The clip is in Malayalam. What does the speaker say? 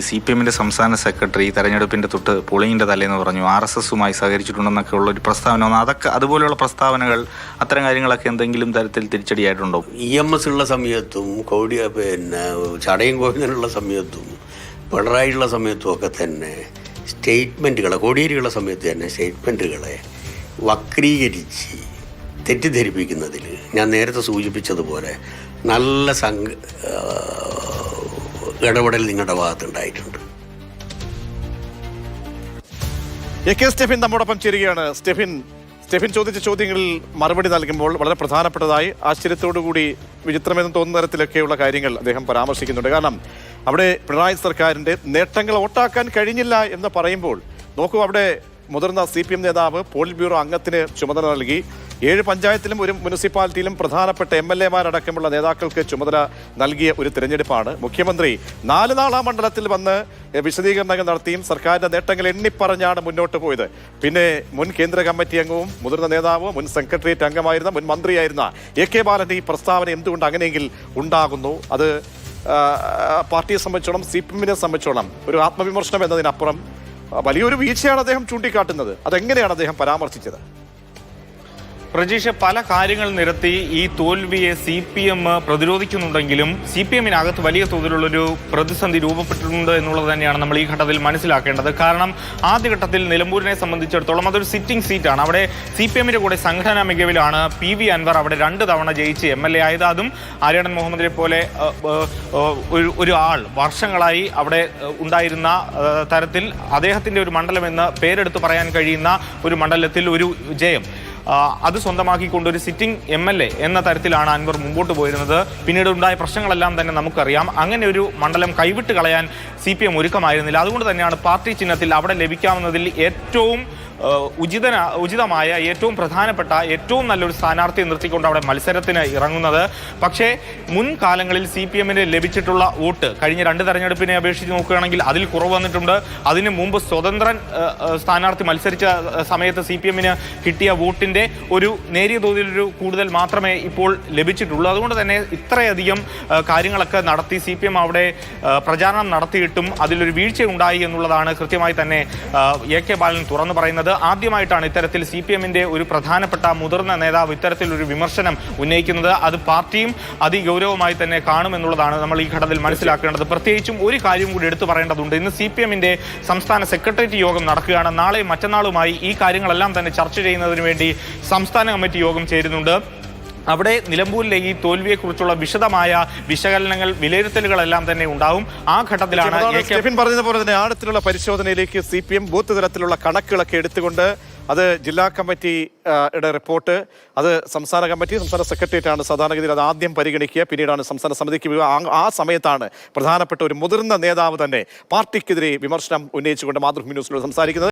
സി പി എമ്മിന്റെ സംസ്ഥാന സെക്രട്ടറി തെരഞ്ഞെടുപ്പിന്റെ തൊട്ട് പോളിംഗിന്റെ തലേന്ന് പറഞ്ഞു ആർ എസ് എസുമായി സഹകരിച്ചിട്ടുണ്ടെന്നൊക്കെ ഉള്ള ഒരു പ്രസ്താവന അതൊക്കെ അതുപോലെയുള്ള പ്രസ്താവനകൾ അത്തരം കാര്യങ്ങളൊക്കെ എന്തെങ്കിലും തരത്തിൽ തിരിച്ചടിയായിട്ടുണ്ടോ? ഇ എം എസ് ഉള്ള സമയത്തും കോടി പിന്നെ ചടയും ഗോവിന്ദനുള്ള സമയത്തും പിണറായിയുള്ള സമയത്തും ഒക്കെ തന്നെ സ്റ്റേറ്റ്മെന്റുകളെ കോടിയേരിയുള്ള സമയത്ത് തന്നെ സ്റ്റേറ്റ്മെന്റുകളെ വക്രീകരിച്ച് തെറ്റിദ്ധരിപ്പിക്കുന്നതിൽ ഞാൻ നേരത്തെ സൂചിപ്പിച്ചതുപോലെ നല്ല സംഘ ഇടപെടൽ നിങ്ങളുടെ ഭാഗത്തുണ്ടായിട്ടുണ്ട്. എ കെ സ്റ്റെഫിൻ നമ്മോടൊപ്പം ചേരുകയാണ്. സ്റ്റെഫിൻ സ്റ്റെഫിൻ ചോദിച്ച ചോദ്യങ്ങളിൽ മറുപടി നൽകുമ്പോൾ വളരെ പ്രധാനപ്പെട്ടതായി ആശ്ചര്യത്തോടുകൂടി വിചിത്രമെന്ന് തോന്നുന്ന തരത്തിലൊക്കെയുള്ള കാര്യങ്ങൾ അദ്ദേഹം പരാമർശിക്കുന്നുണ്ട്. കാരണം അവിടെ പിണറായി സർക്കാരിന്റെ നേട്ടങ്ങൾ ഓട്ടാക്കാൻ കഴിഞ്ഞില്ല എന്ന് പറയുമ്പോൾ നോക്കൂ അവിടെ മുതിർന്ന സി പി എം നേതാവ് പോളിറ്റ് ബ്യൂറോ അംഗത്തിന് ചുമതല നൽകി. ഏഴ് പഞ്ചായത്തിലും ഒരു മുനിസിപ്പാലിറ്റിയിലും പ്രധാനപ്പെട്ട എം എൽ എമാരടക്കമുള്ള നേതാക്കൾക്ക് ചുമതല നൽകിയ ഒരു തിരഞ്ഞെടുപ്പാണ്. മുഖ്യമന്ത്രി നാല് നാൾ ആ മണ്ഡലത്തിൽ വന്ന് വിശദീകരണങ്ങൾ നടത്തിയും സർക്കാരിന്റെ നേട്ടങ്ങൾ എണ്ണിപ്പറഞ്ഞാണ് മുന്നോട്ട് പോയത്. പിന്നെ മുൻ കേന്ദ്ര കമ്മിറ്റി അംഗവും മുതിർന്ന നേതാവും മുൻ സെക്രട്ടേറിയറ്റ് അംഗമായിരുന്ന മുൻ മന്ത്രിയായിരുന്ന എ കെ ബാലന്റെ ഈ പ്രസ്താവന എന്തുകൊണ്ട് അങ്ങനെയെങ്കിൽ ഉണ്ടാകുന്നു? അത് പാർട്ടിയെ സംബന്ധിച്ചോളം സി പി എമ്മിനെ സംബന്ധിച്ചോളം ഒരു ആത്മവിമർശനം എന്നതിനപ്പുറം വലിയൊരു വീഴ്ചയാണ് അദ്ദേഹം ചൂണ്ടിക്കാട്ടുന്നത്. അതെങ്ങനെയാണ് അദ്ദേഹം പരാമർശിച്ചത്? പ്രജീഷ് പല കാര്യങ്ങൾ നിരത്തി ഈ തോൽവിയെ സി പി എം പ്രതിരോധിക്കുന്നുണ്ടെങ്കിലും സി പി എമ്മിനകത്ത് വലിയ തോതിലുള്ളൊരു പ്രതിസന്ധി രൂപപ്പെട്ടിട്ടുണ്ട് എന്നുള്ളത് തന്നെയാണ് നമ്മൾ ഈ ഘട്ടത്തിൽ മനസ്സിലാക്കേണ്ടത്. കാരണം ആദ്യഘട്ടത്തിൽ നിലമ്പൂരിനെ സംബന്ധിച്ചിടത്തോളം അതൊരു സിറ്റിംഗ് സീറ്റാണ്. അവിടെ സി പി എമ്മിന്റെ കൂടെ സംഘടനാ മികവിലാണ് പി വി അൻവർ അവിടെ രണ്ട് തവണ ജയിച്ച് എം എൽ എ ആയത്. അതും ആര്യാടൻ മുഹമ്മദിനെ പോലെ ഒരു ഒരു ആൾ വർഷങ്ങളായി അവിടെ ഉണ്ടായിരുന്ന തരത്തിൽ അദ്ദേഹത്തിന്റെ ഒരു മണ്ഡലം എന്ന് പേരെടുത്ത് പറയാൻ കഴിയുന്ന ഒരു മണ്ഡലത്തിൽ ഒരു ജയം. അത് സ്വന്തമാക്കിക്കൊണ്ട് ഒരു സിറ്റിംഗ് എം എൽ എ എന്ന തരത്തിലാണ് അൻവർ മുമ്പോട്ട് പോയിരുന്നത്. പിന്നീട് ഉണ്ടായ പ്രശ്നങ്ങളെല്ലാം തന്നെ നമുക്കറിയാം. അങ്ങനെ ഒരു മണ്ഡലം കൈവിട്ട് കളയാൻ സി പി എം ഒരുക്കമായിരുന്നില്ല. അതുകൊണ്ട് തന്നെയാണ് പാർട്ടി ചിഹ്നത്തിൽ അവിടെ ലഭിക്കാവുന്നതിൽ ഏറ്റവും ഉചിതന ഉചിതമായ ഏറ്റവും പ്രധാനപ്പെട്ട ഏറ്റവും നല്ലൊരു സ്ഥാനാർത്ഥിയെ നിർത്തിക്കൊണ്ട് അവിടെ മത്സരത്തിന് ഇറങ്ങുന്നത്. പക്ഷേ മുൻകാലങ്ങളിൽ സി പി എമ്മിന് ലഭിച്ചിട്ടുള്ള വോട്ട് കഴിഞ്ഞ രണ്ട് തെരഞ്ഞെടുപ്പിനെ അപേക്ഷിച്ച് നോക്കുകയാണെങ്കിൽ അതിൽ കുറവ് വന്നിട്ടുണ്ട്. അതിന് മുമ്പ് സ്വതന്ത്രൻ സ്ഥാനാർത്ഥി മത്സരിച്ച സമയത്ത് സി പി എമ്മിന് കിട്ടിയ വോട്ടിന്റെ ഒരു നേരിയ തോതിലൊരു കൂടുതൽ മാത്രമേ ഇപ്പോൾ ലഭിച്ചിട്ടുള്ളൂ. അതുകൊണ്ട് തന്നെ ഇത്രയധികം കാര്യങ്ങളൊക്കെ നടത്തി സി പി എം അവിടെ പ്രചാരണം നടത്തിയിട്ടും അതിലൊരു വീഴ്ച ഉണ്ടായി എന്നുള്ളതാണ് കൃത്യമായി തന്നെ എ കെ ബാലൻ തുറന്നു പറയുന്നത്. ആദ്യമായിട്ടാണ് ഇത്തരത്തിൽ സി പി എമ്മിന്റെ ഒരു പ്രധാനപ്പെട്ട മുതിർന്ന നേതാവ് ഇത്തരത്തിലൊരു വിമർശനം ഉന്നയിക്കുന്നത്. അത് പാർട്ടിയും അതിഗൗരവമായി തന്നെ കാണുമെന്നുള്ളതാണ് നമ്മൾ ഈ ഘട്ടത്തിൽ മനസ്സിലാക്കേണ്ടത്. പ്രത്യേകിച്ചും ഒരു കാര്യം കൂടി എടുത്തു പറയേണ്ടതുണ്ട്. ഇന്ന് സി പി എമ്മിന്റെ സംസ്ഥാന സെക്രട്ടേറിയറ്റ് യോഗം നടക്കുകയാണ്. നാളെ മറ്റന്നാളുമായി ഈ കാര്യങ്ങളെല്ലാം തന്നെ ചർച്ച ചെയ്യുന്നതിന് വേണ്ടി സംസ്ഥാന കമ്മിറ്റി യോഗം ചേരുന്നുണ്ട്. അവിടെ നിലമ്പൂരിലെ ഈ തോൽവിയെക്കുറിച്ചുള്ള വിശദമായ വിശകലനങ്ങൾ വിലയിരുത്തലുകളെല്ലാം തന്നെ ഉണ്ടാവും. ആ ഘട്ടത്തിലാണ് എ പറഞ്ഞതുപോലെ തന്നെ ആഴത്തിലുള്ള പരിശോധനയിലേക്ക് സി പി എം ബൂത്ത് തലത്തിലുള്ള കണക്കുകളൊക്കെ എടുത്തുകൊണ്ട് അത് ജില്ലാ കമ്മിറ്റി ആ, യുടെ റിപ്പോർട്ട് അത് സംസ്ഥാന കമ്മിറ്റി സംസ്ഥാന സെക്രട്ടേറിയറ്റ് ആണ് സാധാരണഗതിയിൽ അത് ആദ്യം പരിഗണിക്കുക പിന്നീടാണ് സംസ്ഥാന സമിതിക്ക് ആ- ആ സമയത്താണ് പ്രധാനപ്പെട്ട ഒരു മുതിർന്ന നേതാവ് തന്നെ പാർട്ടിക്കെതിരെ വിമർശനം ഉന്നയിച്ചുകൊണ്ട് മാതൃഭൂമി ന്യൂസിലൂടെ സംസാരിക്കുന്നത്.